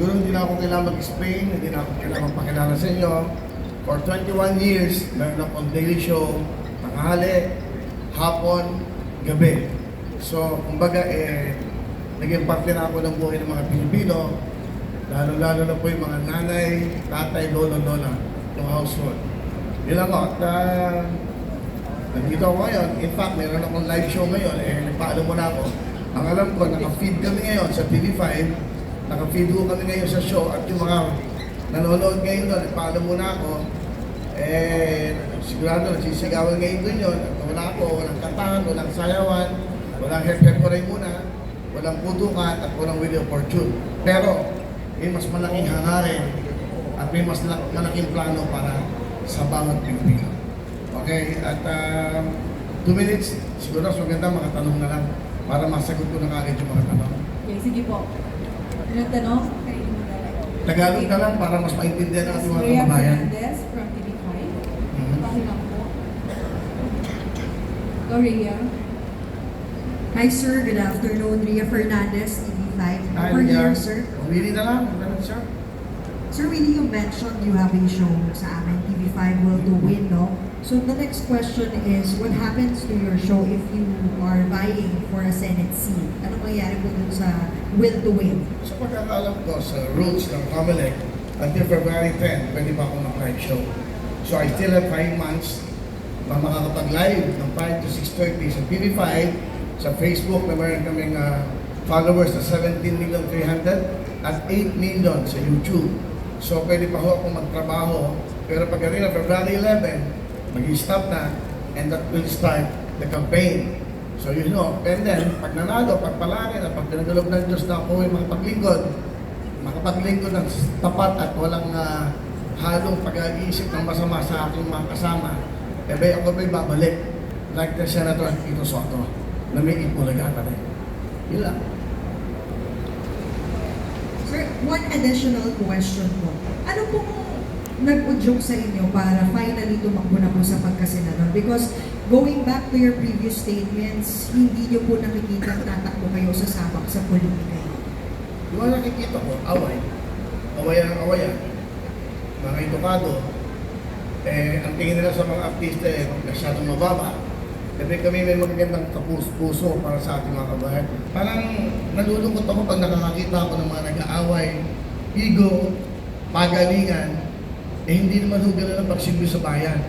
siguro hindi na ako kailangan mag-explain, hindi na ako kailangan magpakilala sa inyo. For 21 years, meron akong daily show, tanghali, hapon, gabi. So, kumbaga, eh, naging parte na ako ng buhay ng mga Pilipino, lalo-lalo na po yung mga nanay, tatay, lolo, lola, ng household. Yun lang ako. At, ah, nandito ako ngayon. In fact, meron akong live show ngayon. Eh, nagpaalam mo na ako. Ang alam ko, naka-feed kami ngayon sa TV5. Naka-feed ko kami ngayon sa show. At yung mga nanonood ngayon doon, nagpaalam mo na ako. Eh, sigurado nagsisigawan ngayon doon yun. At wala ako, walang kantahan, walang sayawan, walang haircut ko rin muna, walang putukan, at walang video fortune. Pero, may mas malaking hangarin at may mas la- malaking plano para sa bawat Pilipino. Okay, at uh, two minutes, siguro mas maganda mga tanong na lang para masagot ko na kagad yung mga tanong. Okay, sige po. Ilang tanong? Kayo mo na lang. Tagalog na lang para mas maintindihan ng ating mga kababayan. Fernandez from TV5. Mhm. Pakilang po. Go, Rhea. Hi sir, good afternoon. Ria Fernandez, TV5. Hi, Over Ria. here, sir. Pumili na lang, ganun siya. Sir, really you mentioned you have a show sa amin, TV5 Will to Win, no? So the next question is, what happens to your show if you are vying for a Senate seat? Ano mangyayari po dun sa Will to Win? Sa pagkakaalam ko sa rules ng COMELEC, until February 10, pwede pa akong mag-live show. So I still have 5 months na makakapag-live ng 5 to 6.30 sa TV5, sa Facebook na meron kaming ah, followers na 17,300 at 8 million sa YouTube. So pwede pa ho akong magtrabaho, pero pagdating ng February 11, mag-stop na and that will start the campaign. So you know, and then, pag nanalo, pag palangin, at pag pinagalob ng Diyos na ako ay makapaglingkod, makapaglingkod ng tapat at walang ah, halong pag-iisip ng masama sa aking mga kasama, eh ba ako ba'y babalik like the Senator Tito Soto na may ipulaga pa rin. Yun lang. One additional question po. Ano pong nag-udyok sa inyo para finally tumakbo na po sa pagkasenador? Because going back to your previous statements, hindi niyo po nakikita tatakbo kayo sa sabak sa politika. Yung mga nakikita ko, away. Awayan ang awayan. Mga edukado. Eh, ang tingin nila sa mga artista eh, masyadong mababa. Kasi kami may magagandang kapus-puso para sa ating mga kabayan. Parang nalulungkot ako pag nakakakita ako ng mga nag-aaway, ego, pagalingan, eh hindi naman ho ganun ang pagsilbi sa bayan.